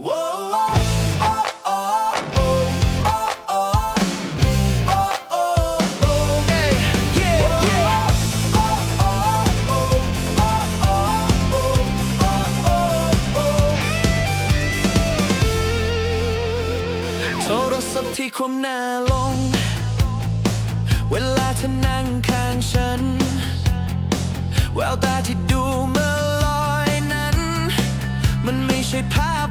โทรศัพท์ที่ความหน้าลง เวลาเธอนั่งข้างฉัน แววตาที่ดูเมื่อลอยนั้น มันไม่ใช่ภาพ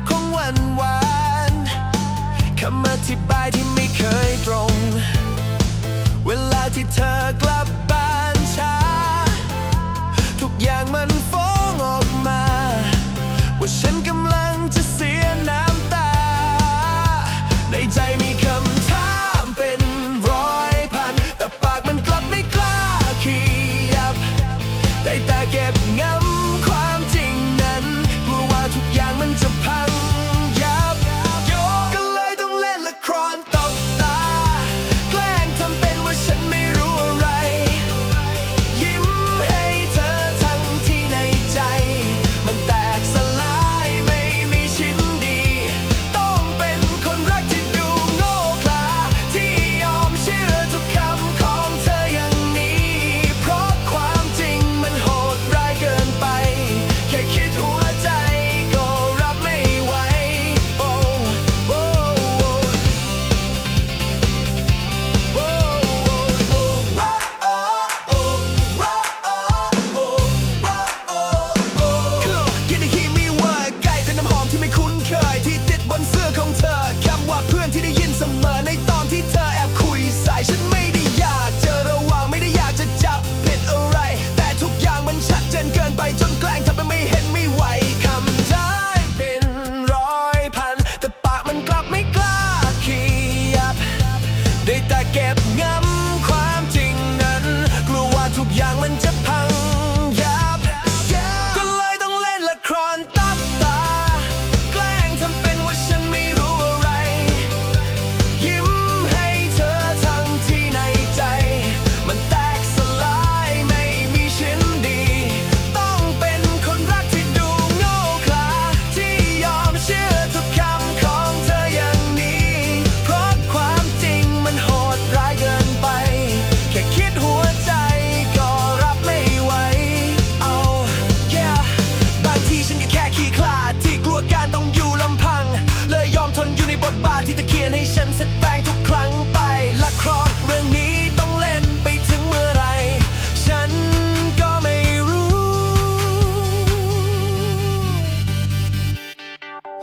They tak get ngam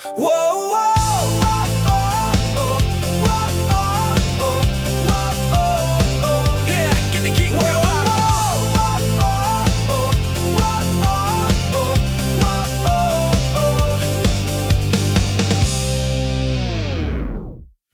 Whoa.